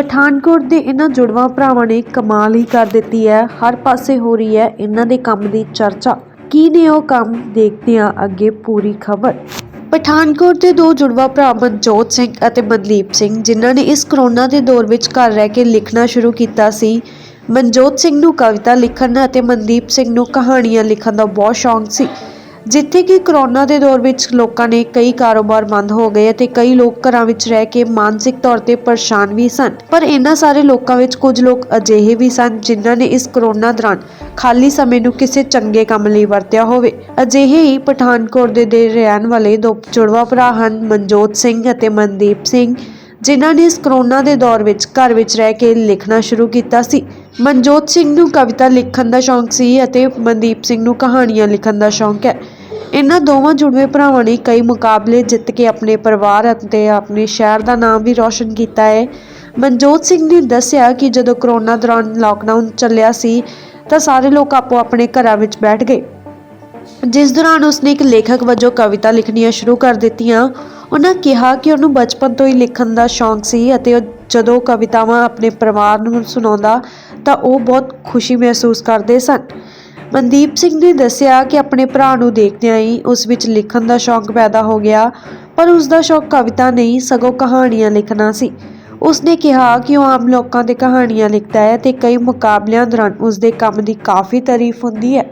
ਪਠਾਨਕੋਟ ਦੇ ਇਹਨਾਂ ਜੁੜਵਾ ਭਰਾਵਾਂ ਨੇ ਕਮਾਲ ਹੀ ਕਰ ਦਿੱਤੀ ਹੈ। ਹਰ ਪਾਸੇ ਹੋ ਰਹੀ ਹੈ ਇਹਨਾਂ ਦੇ ਕੰਮ ਦੀ ਚਰਚਾ। ਕੀ ਨੇ ਉਹ ਕੰਮ? ਦੇਖਦੇ ਹਾਂ ਅੱਗੇ ਪੂਰੀ ਖਬਰ। ਪਠਾਨਕੋਟ ਦੇ ਦੋ ਜੁੜਵਾ ਭਰਾ ਮਨਜੋਤ ਸਿੰਘ ਅਤੇ ਮਨਦੀਪ ਸਿੰਘ, ਜਿਨ੍ਹਾਂ ਨੇ ਇਸ ਕਰੋਨਾ ਦੇ ਦੌਰ ਵਿੱਚ ਘਰ ਰਹਿ ਕੇ ਲਿਖਣਾ ਸ਼ੁਰੂ ਕੀਤਾ ਸੀ। ਮਨਜੋਤ ਸਿੰਘ ਨੂੰ ਕਵਿਤਾ ਲਿਖਣ ਅਤੇ ਮਨਦੀਪ ਸਿੰਘ ਨੂੰ ਕਹਾਣੀਆਂ ਲਿਖਣ ਦਾ ਬਹੁਤ ਸ਼ੌਂਕ ਸੀ। ਜਿੱਥੇ ਕਿ ਕਰੋਨਾ ਦੇ ਦੌਰ ਵਿੱਚ ਲੋਕਾਂ ਨੇ ਕਈ ਕਾਰੋਬਾਰ ਬੰਦ ਹੋ ਗਏ ਅਤੇ ਕਈ ਲੋਕ ਘਰਾਂ ਵਿੱਚ ਰਹਿ ਕੇ ਮਾਨਸਿਕ ਤੌਰ ਤੇ ਪਰੇਸ਼ਾਨ ਵੀ ਸਨ। ਪਰ ਇਹਨਾਂ ਸਾਰੇ ਲੋਕਾਂ ਵਿੱਚ ਕੁਝ ਲੋਕ ਅਜਿਹੇ ਵੀ ਸਨ ਜਿਨ੍ਹਾਂ ਨੇ ਇਸ ਕਰੋਨਾ ਦੌਰਾਨ ਖਾਲੀ ਸਮੇਂ ਨੂੰ ਕਿਸੇ ਚੰਗੇ ਕੰਮ ਲਈ ਵਰਤਿਆ ਹੋਵੇ। ਅਜਿਹੇ ਹੀ ਪਠਾਨਕੋਟ ਦੇ ਦੇ ਰਹਿਣ ਵਾਲੇ ਦੋ ਜੁੜਵਾ ਭਰਾ ਹਨ, ਮਨਜੋਤ ਸਿੰਘ ਅਤੇ ਮਨਦੀਪ ਸਿੰਘ। ਜਿਨ੍ਹਾਂ ਨੇ ਇਸ ਕਰੋਨਾ ਦੇ ਦੌਰ ਵਿੱਚ ਘਰ ਵਿੱਚ ਰਹਿ ਕੇ ਲਿਖਣਾ ਸ਼ੁਰੂ ਕੀਤਾ ਸੀ। ਮਨਜੋਤ ਸਿੰਘ ਨੂੰ ਕਵਿਤਾ ਲਿਖਣ ਦਾ ਸ਼ੌਂਕ ਸੀ ਅਤੇ ਮਨਦੀਪ ਸਿੰਘ ਨੂੰ ਕਹਾਣੀਆਂ ਲਿਖਣ ਦਾ ਸ਼ੌਂਕ ਹੈ। ਇਹਨਾਂ ਦੋਵਾਂ ਜੁੜਵੇਂ ਭਰਾਵਾਂ ਨੇ ਕਈ ਮੁਕਾਬਲੇ ਜਿੱਤ ਕੇ ਆਪਣੇ ਪਰਿਵਾਰ ਅਤੇ ਆਪਣੇ ਸ਼ਹਿਰ ਦਾ ਨਾਮ ਵੀ ਰੌਸ਼ਨ ਕੀਤਾ ਹੈ। ਮਨਜੋਤ ਸਿੰਘ ਨੇ ਦੱਸਿਆ ਕਿ ਜਦੋਂ ਕਰੋਨਾ ਦੌਰਾਨ ਲਾਕਡਾਊਨ ਚੱਲਿਆ ਸੀ ਤਾਂ ਸਾਰੇ ਲੋਕ ਆਪੋ ਆਪਣੇ ਘਰਾਂ ਵਿੱਚ ਬੈਠ ਗਏ। ਜਿਸ ਦੌਰਾਨ ਉਸਨੇ ਇੱਕ ਲੇਖਕ ਵਜੋਂ ਕਵਿਤਾ ਲਿਖਣੀਆਂ ਸ਼ੁਰੂ ਕਰ ਦਿੱਤੀਆਂ। ਉਹਨਾਂ ਕਿਹਾ ਕਿ ਉਹਨੂੰ ਬਚਪਨ ਤੋਂ ਹੀ ਲਿਖਣ ਦਾ ਸ਼ੌਂਕ ਸੀ ਅਤੇ ਉਹ ਜਦੋਂ ਕਵਿਤਾਵਾਂ ਆਪਣੇ ਪਰਿਵਾਰ ਨੂੰ ਸੁਣਾਉਂਦਾ ਤਾਂ ਉਹ ਬਹੁਤ ਖੁਸ਼ੀ ਮਹਿਸੂਸ ਕਰਦੇ ਸਨ। ਮਨਦੀਪ ਸਿੰਘ ਨੇ ਦੱਸਿਆ ਕਿ ਆਪਣੇ ਭਰਾ ਨੂੰ ਦੇਖਦਿਆਂ ਹੀ ਉਸ ਵਿੱਚ ਲਿਖਣ ਦਾ ਸ਼ੌਂਕ ਪੈਦਾ ਹੋ ਗਿਆ, ਪਰ ਉਸ ਦਾ ਸ਼ੌਂਕ ਕਵਿਤਾ ਨਹੀਂ, ਸਗੋਂ ਕਹਾਣੀਆਂ ਲਿਖਣਾ ਸੀ। ਉਸਨੇ ਕਿਹਾ ਕਿ ਉਹ ਆਮ ਲੋਕਾਂ ਦੇ ਕਹਾਣੀਆਂ ਲਿਖਦਾ ਹੈ ਤੇ ਕਈ ਮੁਕਾਬਲਿਆਂ ਦੌਰਾਨ ਉਸ ਦੇ ਕੰਮ ਦੀ ਕਾਫੀ ਤਾਰੀਫ ਹੁੰਦੀ ਹੈ।